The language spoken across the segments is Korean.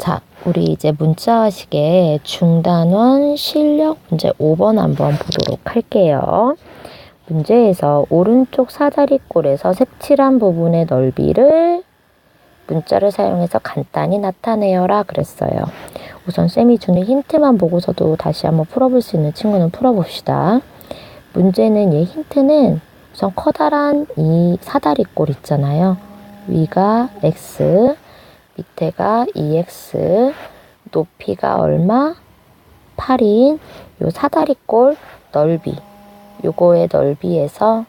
자, 우리 이제 문자식의 중단원 실력 문제 5번 한번 보도록 할게요. 문제에서 오른쪽 사다리꼴에서 색칠한 부분의 넓이를 문자를 사용해서 간단히 나타내어라 그랬어요. 우선 쌤이 주는 힌트만 보고서도 다시 한번 풀어볼 수 있는 친구는 풀어봅시다. 문제는 얘 힌트는 우선 커다란 이 사다리꼴 있잖아요. 위가 x, 밑에가 2x, 높이가 얼마? 8인 요 사다리꼴 넓이. 요거의 넓이에서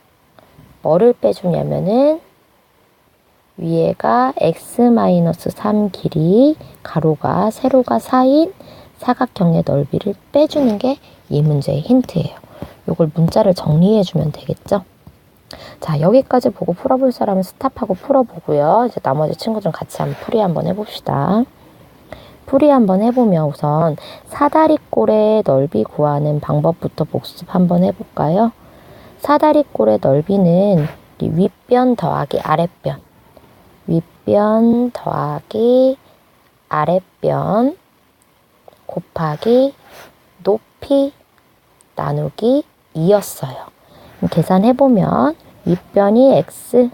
뭐를 빼주냐면은 위에가 x-3 길이, 가로가 세로가 4인 사각형의 넓이를 빼주는 게 이 문제의 힌트예요. 요걸 문자를 정리해주면 되겠죠? 자, 여기까지 보고 풀어볼 사람은 스탑하고 풀어보고요. 이제 나머지 친구들 같이 한번 풀이 한번 해봅시다. 풀이 한번 해보면 우선 사다리꼴의 넓이 구하는 방법부터 복습 한번 해볼까요? 사다리꼴의 넓이는 이 윗변 더하기 아랫변, 윗변 더하기 아랫변 곱하기 높이 나누기 2였어요. 계산해보면 윗변이 x,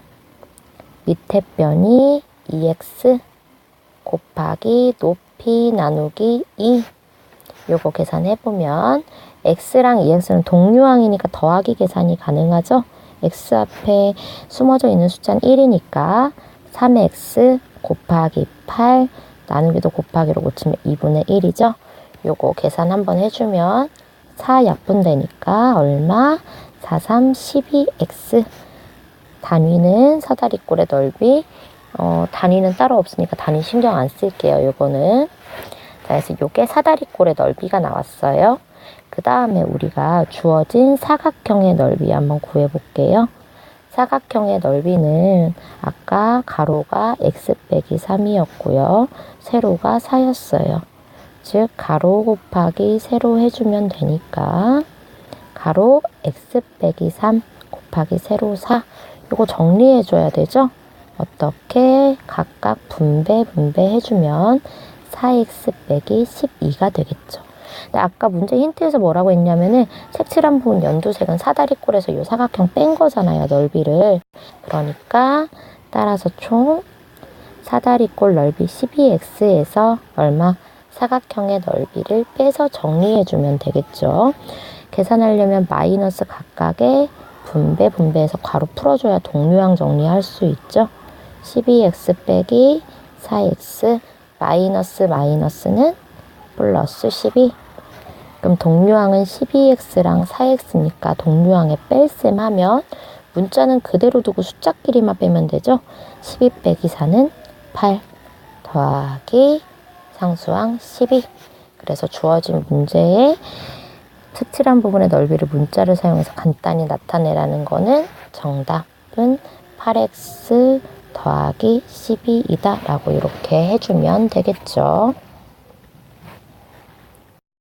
밑에 변이 2x 곱하기 높이 나누기 2 요거 계산해보면 x랑 2x는 동류항이니까 더하기 계산이 가능하죠. x 앞에 숨어져 있는 숫자는 1이니까 3x 곱하기 8 나누기도 곱하기로 고치면 2분의 1이죠. 요거 계산 한번 해주면 4 약분되니까 얼마? 4, 3, 12x 단위는 사다리꼴의 넓이 어, 단위는 따로 없으니까 단위 신경 안 쓸게요. 요거는 자, 그래서 요게 사다리꼴의 넓이가 나왔어요. 그 다음에 우리가 주어진 사각형의 넓이 한번 구해볼게요. 사각형의 넓이는 아까 가로가 x 빼기 3이었고요. 세로가 4였어요. 즉 가로 곱하기 세로 해주면 되니까 가로 x 빼기 3 곱하기 세로 4 이거 정리해 줘야 되죠? 어떻게 각각 분배 분배 해 주면 4x 빼기 12가 되겠죠. 근데 아까 문제 힌트에서 뭐라고 했냐면은 색칠한 부분 연두색은 사다리꼴에서 이 사각형 뺀 거잖아요. 넓이를. 그러니까 따라서 총 사다리꼴 넓이 12x에서 얼마? 사각형의 넓이를 빼서 정리해 주면 되겠죠. 계산하려면 마이너스 각각의 분배 분배해서 괄호 풀어줘야 동류항 정리할 수 있죠. 12x 빼기 4x 마이너스 마이너스는 플러스 12 그럼 동류항은 12x랑 4x니까 동류항에 뺄셈 하면 문자는 그대로 두고 숫자끼리만 빼면 되죠. 12 빼기 4는 8 더하기 상수항 12 그래서 주어진 문제에 색칠한 부분의 넓이를 문자를 사용해서 간단히 나타내라는 거는 정답은 8x 더하기 12이다 라고 이렇게 해주면 되겠죠.